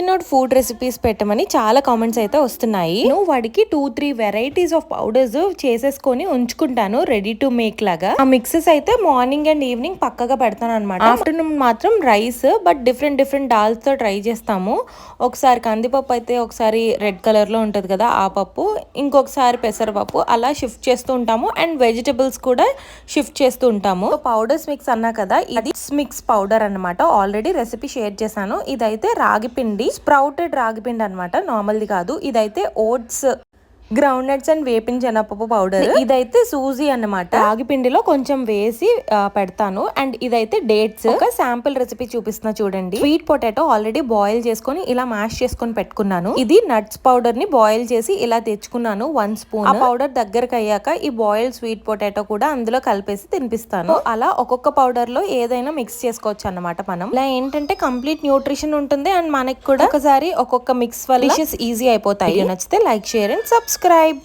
Note food recipes పెట్టమని చాలా comments అయితే వస్తున్నాయి. నేను వాడికి two three varieties of powders చేసేసుకొని ఉంచుకుంటాను రెడీ టు మేక్ లాగా. ఆ మిక్సెస్ అయితే మార్నింగ్ అండ్ ఈవినింగ్ పక్కగా పెడతాను అనమాట ఆఫ్టర్నూన్ మాత్రం రైస్ బట్ డిఫరెంట్ డిఫరెంట్ డాల్స్తో ట్రై చేస్తాము. ఒకసారి కందిపప్పు అయితే ఒకసారి రెడ్ కలర్లో ఉంటది కదా ఆ పప్పు. ఇంకొకసారి పెసరపప్పు. అలా షిఫ్ట్ చేస్తూ ఉంటాము అండ్ వెజిటబుల్స్ కూడా షిఫ్ట్ చేస్తూ ఉంటాము. పౌడర్స్ మిక్స్ అన్నా కదా ఇది మిక్స్ పౌడర్ అన్నమాట. ఆల్రెడీ రెసిపీ షేర్ చేశాను. ఇదైతే రాగి పిండి స్ప్రౌటెడ్ రాగి పిండి అనమాట నార్మల్ది కాదు. ఇదైతే ఓట్స్ గ్రౌండ్ నట్స్ అండ్ వేపిన శనగపప్పు పౌడర్ ఇదైతే సూజీ అన్నమాట. రాగి పిండిలో కొంచెం వేసి పెడతాను. అండ్ ఇదైతే డేట్స్. ఒక శాంపుల్ రెసిపీ చూపిస్తున్నా చూడండి. స్వీట్ పొటాటో ఆల్రెడీ బాయిల్ చేసుకొని ఇలా మ్యాష్ చేసుకొని పెట్టుకున్నాను. ఇది నట్స్ పౌడర్ని బాయిల్ చేసి ఇలా తెచ్చుకున్నాను వన్ స్పూన్ ఆ పౌడర్ దగ్గరకు అయ్యాక ఈ బాయిల్ స్వీట్ పొటాటో కూడా అందులో కలిపేసి తినిపిస్తాను. అలా ఒక్కొక్క పౌడర్లో ఏదైనా మిక్స్ చేసుకోవచ్చు అన్నమాట మనం. ఇలా ఏంటంటే కంప్లీట్ న్యూట్రిషన్ ఉంటుంది అండ్ మనకి కూడా ఒకసారి ఒక్కొక్క మిక్స్ వల్ల ఈజీ అయిపోతాయి. నచ్చితే like share and subscribe subscribe.